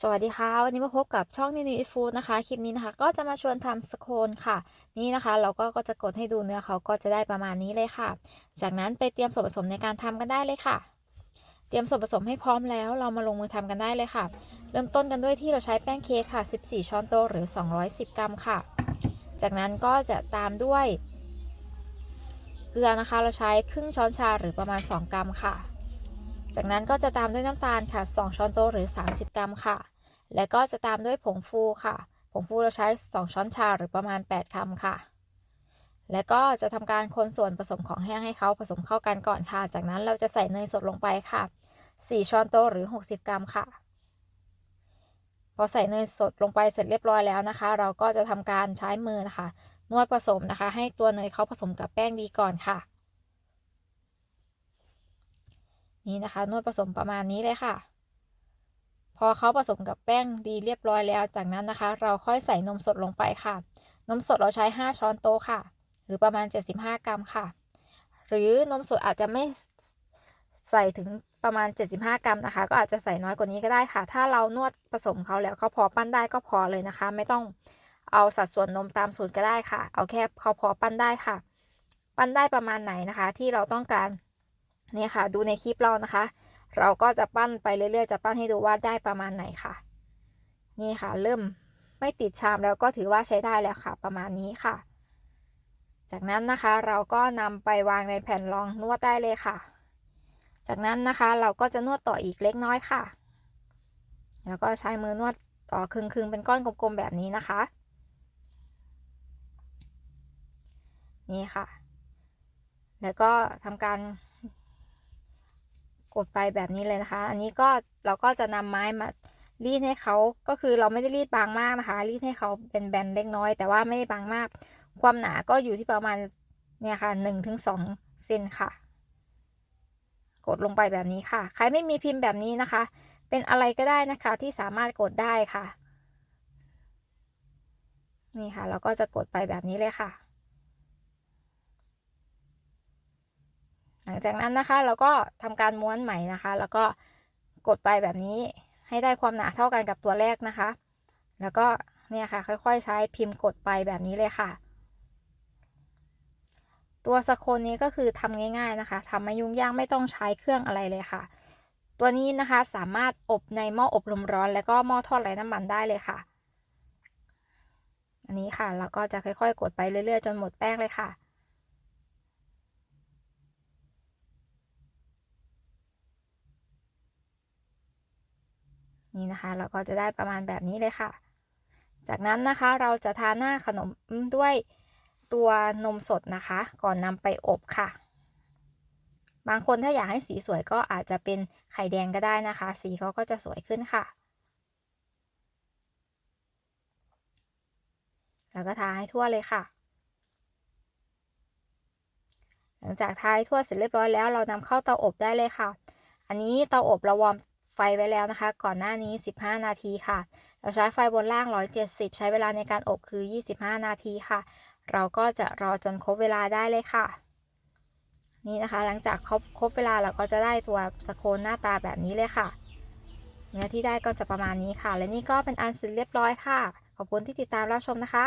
สวัสดีค่ะ วันนี้มาพบกับช่องนิวนิฟูดนะคะ คลิปนี้นะคะ ก็จะมาชวนทำสโคนค่ะ นี่นะคะ เราก็ก็จะกดให้ดูเนื้อเขาก็จะได้ประมาณนี้เลยค่ะ จากนั้นไปเตรียมส่วนผสมในการทำกันได้เลยค่ะ เตรียมส่วนผสมให้พร้อมแล้ว เรามาลงมือทำกันได้เลยค่ะ เริ่มต้นกันด้วยที่เราใช้แป้งเค้กค่ะ 14 ช้อนโต๊ะหรือ 210 กรัมค่ะ จากนั้นก็จะตามด้วย เกลือนะคะ เราใช้ครึ่งช้อนชาหรือประมาณ 2 กรัมค่ะ จากนั้นก็จะตามด้วยน้ำตาลค่ะ 2 ช้อนโต๊ะหรือ 30 กรัมค่ะ แล้วก็จะตามด้วยผงฟูค่ะ ผงฟูเราใช้ 2 ช้อนชาหรือประมาณ 8คำค่ะ แล้วก็จะทำการคนส่วนผสมของแห้งให้เขาผสมเข้ากันก่อนค่ะ จากนั้นเราจะใส่เนยสดลงไปค่ะ 4 ช้อนโต๊ะหรือ 60 กรัมค่ะ พอใส่เนยสดลงไปเสร็จเรียบร้อยแล้วนะคะ เราก็จะทำการใช้มือนะคะ นวดผสมนะคะ ให้ตัวเนยเขาผสมกับแป้งดีก่อนค่ะ นี่นะคะ นวดผสมประมาณนี้เลยค่ะ พอเขาผสมกับแป้งดีเรียบร้อยแล้ว จากนั้นนะคะ เราค่อยใส่นมสดลงไปค่ะ นมสดเราใช้ 5 ช้อนโต๊ะค่ะ หรือประมาณ 75 กรัมค่ะ หรือนมสดอาจจะไม่ใส่ถึงประมาณ 75 กรัมนะคะ ก็อาจจะใส่น้อยกว่านี้ก็ได้ค่ะ ถ้าเรานวดผสมเขาแล้วเขาพอปั้นได้ก็พอเลยนะคะ ไม่ต้องเอาสัดส่วนนมตามสูตรก็ได้ค่ะ เอาแค่เขาพอปั้นได้ค่ะ ปั้นได้ประมาณไหนนะคะ ที่เราต้องการ นี่ค่ะ ดูในคลิปเรานะคะ เราก็จะปั้นไปเรื่อยๆ จะปั้นให้ดูว่าได้ประมาณไหนค่ะ นี่ค่ะ เริ่มไม่ติดชามแล้วก็ถือว่าใช้ได้แล้วค่ะ ประมาณนี้ค่ะ จากนั้นนะคะเราก็นำไปวางในแผ่นรองนวดได้เลยค่ะ จากนั้นนะคะเราก็จะนวดต่ออีกเล็กน้อยค่ะ แล้วก็ใช้มือนวดต่อครึ่งๆเป็นก้อนกลมๆแบบนี้นะคะ นี่ค่ะ แล้วก็ทำการ กดไปแบบนี้เลยนะคะ อันนี้ก็เราก็จะนำไม้มารีดให้เขาก็คือเราไม่ได้รีดบางมากนะคะ รีดให้เขาเป็นแบนเล็กน้อย แต่ว่าไม่ได้บางมาก ความหนาก็อยู่ที่ประมาณเนี่ยค่ะหนึ่งถึงสองเซนค่ะ กดลงไปแบบนี้ค่ะ ใครไม่มีพิมพ์แบบนี้นะคะ เป็นอะไรก็ได้นะคะที่สามารถกดได้ค่ะ นี่ค่ะ เราก็จะกดไปแบบนี้เลยค่ะ หลังจากนั้นนะคะเราก็ทำการม้วนใหม่นะคะ แล้วก็กดไปแบบนี้ให้ได้ความหนาเท่ากันกับตัวแรกนะคะ แล้วก็เนี่ยค่ะค่อยๆ ใช้พิมพ์กดไปแบบนี้เลยค่ะ ตัวสโคนนี้ก็คือทำง่าย ๆนะคะทำไม่ยุ่งยากไม่ต้องใช้เครื่องอะไรเลยค่ะ ตัวนี้นะคะสามารถอบในหม้ออบลมร้อน แล้วก็หม้อทอดไร้น้ำมันได้เลยค่ะ อันนี้ค่ะเราก็จะค่อยๆ กดไปเรื่อยๆ จนหมดแป้งเลยค่ะ นี่นะคะ เราก็จะได้ประมาณแบบนี้เลยค่ะ จากนั้นนะคะเราจะทาหน้าขนมด้วยตัวนมสดนะคะ ก่อนนำไปอบค่ะ บางคนถ้าอยากให้สีสวยก็อาจจะเป็นไข่แดงก็ได้นะคะ สีเขาก็จะสวยขึ้นค่ะ แล้วก็ทาให้ทั่วเลยค่ะ หลังจากทาให้ทั่วเสร็จเรียบร้อยแล้วเรานำเข้าเตาอบได้เลยค่ะ อันนี้เตาอบเราวอร์ม ไฟไว้แล้วนะคะ ก่อนหน้านี้ 15 นาทีค่ะ เราใช้ไฟบนล่าง 170 ใช้เวลาในการอบคือ 25 นาทีค่ะ เราก็จะรอจนครบเวลาได้เลยค่ะ นี่นะคะ หลังจากครบครบเวลาเราก็จะได้ตัวสโคนหน้าตาแบบนี้เลยค่ะ เนื้อที่ได้ก็จะประมาณนี้ค่ะ และนี่ก็เป็นอันเสร็จเรียบร้อยค่ะ ขอบคุณที่ติดตามรับชมนะคะ